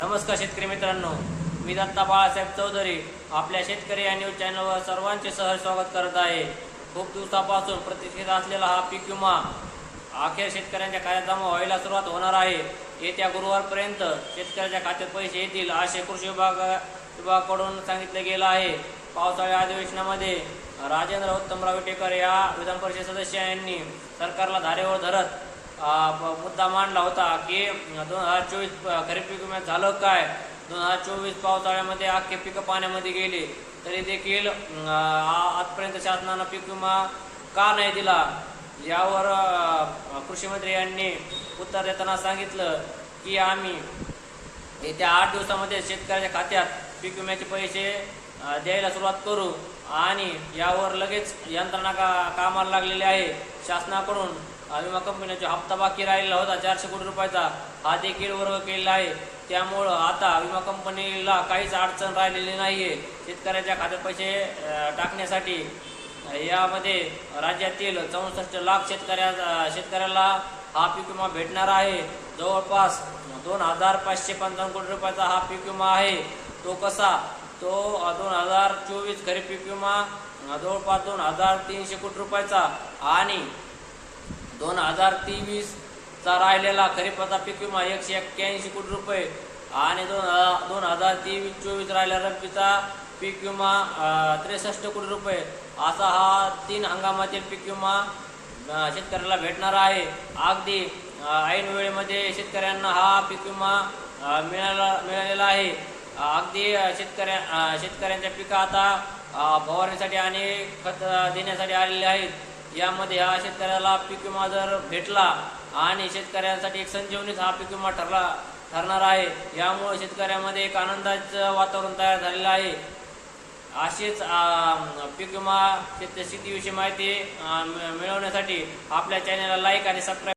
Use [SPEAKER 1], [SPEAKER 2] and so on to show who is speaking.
[SPEAKER 1] नमस्कार शेतकरी मित्रांनो मी दत्ता बाळासाहेब चौधरी आपल्या शेतकरी या न्यूज चॅनलवर सर्वांचे सहज स्वागत करत आहे. खूप दिवसापासून प्रतिष्ठित असलेला हा पीक विमा अखेर शेतकऱ्यांच्या खात्यात जमा व्हायला सुरुवात होणार आहे. येत्या गुरुवारपर्यंत शेतकऱ्याच्या खात्यात पैसे येतील असे कृषी विभाग विभागाकडून सांगितले गेलं आहे. पावसाळी अधिवेशनामध्ये राजेंद्र उत्तमराव विटेकर या विधान परिषद सदस्य यांनी सरकारला धारेवर धरत मुद्दा मांडला होता की दोन हजार चोवीस खरीप पीक विम्यात झालं काय? दोन हजार चोवीस पावसाळ्यामध्ये अख्खे पिकं पाण्यामध्ये गेले. तरी देखील आजपर्यंत शासनानं पीक विमा का नाही दिला? यावर कृषीमंत्री कृषी मंत्री यांनी उत्तर देताना सांगितलं की आम्ही येत्या आठ दिवसामध्ये शेतकऱ्याच्या खात्यात पीक विम्याचे पैसे द्यायला सुरुवात करू. आणि यावर लगेच यंत्रणा का कामाला लागलेली आहे शासनाकडून. विमा कंपनीचा हप्ता बाकी राहिलेला होता चारशे कोटी रुपयाचा. हा देखील वर्ग केलेला आहे. त्यामुळं आता विमा कंपनीला काहीच अडचण राहिलेली नाही आहे शेतकऱ्याच्या खात्यात पैसे टाकण्यासाठी यामध्ये राज्यातील चौसष्ट लाख शेतकऱ्या शेतकऱ्याला हा पीक विमा भेटणार आहे. जवळपास दोन हजार पाचशे पंचावन्न कोटी रुपयाचा हा पीक विमा आहे. तो कसा? तो दोन हजार चोवीस खरीप पीक विमा जवळपास दोन हजार तीनशे कोटी रुपयाचा. आणि दोन हजार तेवीस चा राहिलेला खरीपाचा पीक विमा एकशे एक्क्याऐंशी कोटी रुपये आणि दोन दोन हजार तेवीस चोवीस राहिलेला रब्बीचा पीक विमा त्रेसष्ट कोटी रुपये. असा हा तीन हंगामातील पीक विमा शेतकऱ्याला भेटणार आहे. अगदी ऐन वेळेमध्ये शेतकऱ्यांना हा पीक विमा मिळाला मिळालेला आहे. अगदी शेतकऱ्या शेतकऱ्यांच्या पिकं आता फवारणीसाठी आणि खत देण्यासाठी आलेले आहेत. यामध्ये हा शेतकऱ्याला पीक विमा जर भेटला आणि शेतकऱ्यांसाठी एक संजीवनीच हा पीक विमा ठरला ठरणार आहे. यामुळे शेतकऱ्यामध्ये एक आनंदाचं वातावरण तयार झालेलं आहे. असेच पीक विमा शेत शेतीविषयी माहिती मिळवण्यासाठी आपल्या चॅनलला लाईक आणि सबस्क्राईब